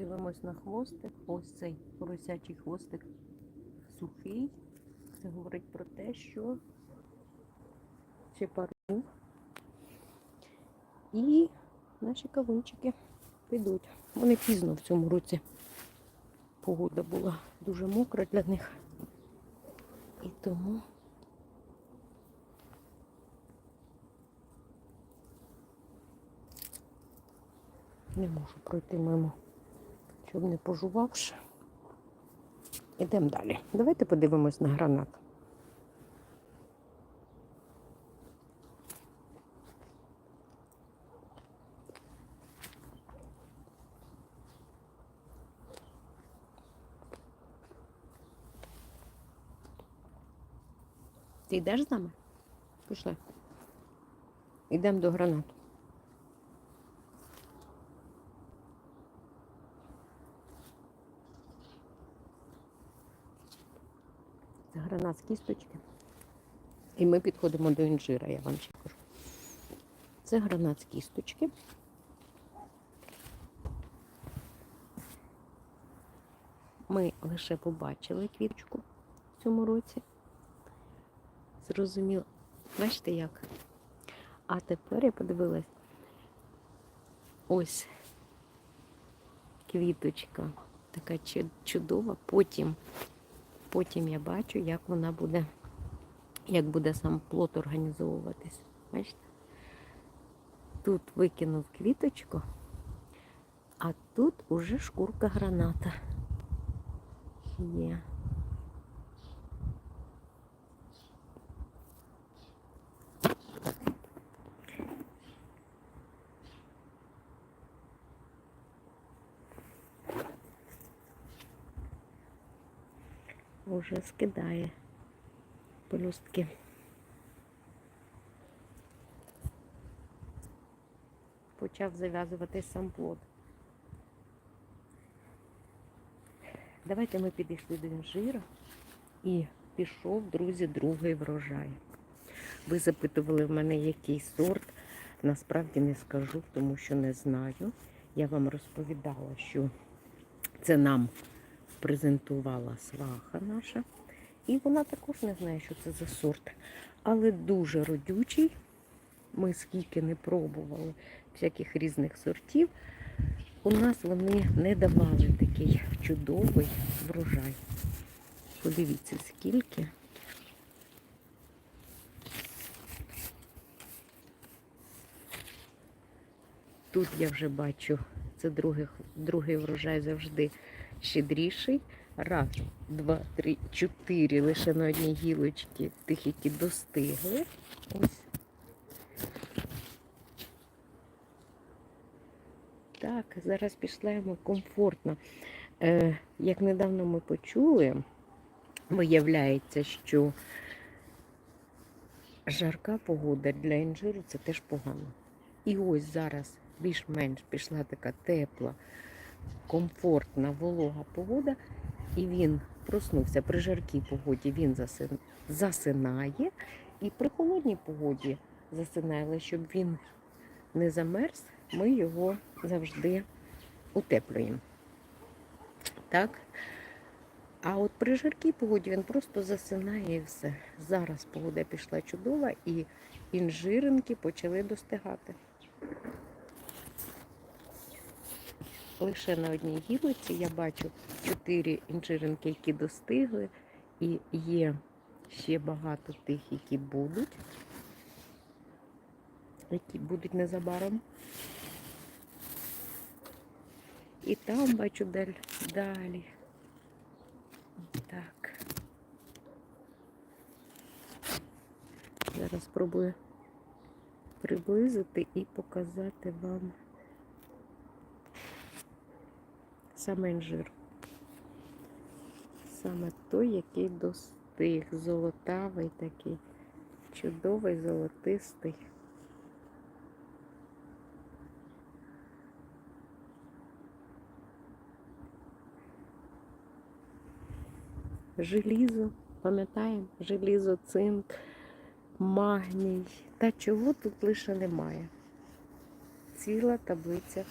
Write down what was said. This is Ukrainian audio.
Дивимось на хвостик. Ось цей поросячий хвостик сухий. Це говорить про те, що ще пару. І наші кавунчики підуть. Вони пізно в цьому році. Погода була дуже мокра для них. І тому не можу пройти мимо, щоб не пожувавши. Ідемо далі. Давайте подивимось на гранат. Ти йдеш з нами? Пішли. Йдемо до гранату. Це гранат з кісточки. І ми підходимо до інжира, я вам ще кажу. Це гранат з кісточки. Ми лише побачили квіточку в цьому році. Зрозуміло. Бачите як? А тепер я подивилась. Ось квіточка. Така чудова. Потім, потім я бачу, як вона буде, як буде сам плод організовуватись. Бачите? Тут викинув квіточку, а тут уже шкурка граната є. Уже скидає пелюстки. Почав зав'язувати сам плод. Давайте ми підійшли до інжира і пішов, друзі, другий врожай. Ви запитували в мене, який сорт. Насправді не скажу, тому що не знаю. Я вам розповідала, що це нам презентувала сваха наша. І вона також не знає, що це за сорт. Але дуже родючий. Ми скільки не пробували всяких різних сортів. У нас вони не давали такий чудовий врожай. Подивіться, скільки. Тут я вже бачу, це другий, другий врожай завжди щедріший. Раз, два, три, чотири лише на одній гілочці, тих, які достигли. Ось. Так, зараз пішла йому комфортно. Е, як недавно ми почули, виявляється, що жарка погода для інжиру це теж погано. І ось зараз більш-менш пішла така тепла, комфортна, волога погода, і він проснувся при жаркій погоді, він засинає, і при холодній погоді засинає, але щоб він не замерз, ми його завжди утеплюємо. Так? А от при жаркій погоді він просто засинає і все. Зараз погода пішла чудова і інжиринки почали достигати. Лише на одній гілоці я бачу чотири інжиринки, які достигли, і є ще багато тих, які будуть, які будуть незабаром. І там бачу даль, далі. Так. Зараз спробую приблизити і показати вам саме інжир. Саме той, який достиг. Золотавий такий, чудовий, золотистий. Желізо, пам'ятаємо? Желізо, цинк, магній. Та чого тут лише немає. Ціла таблиця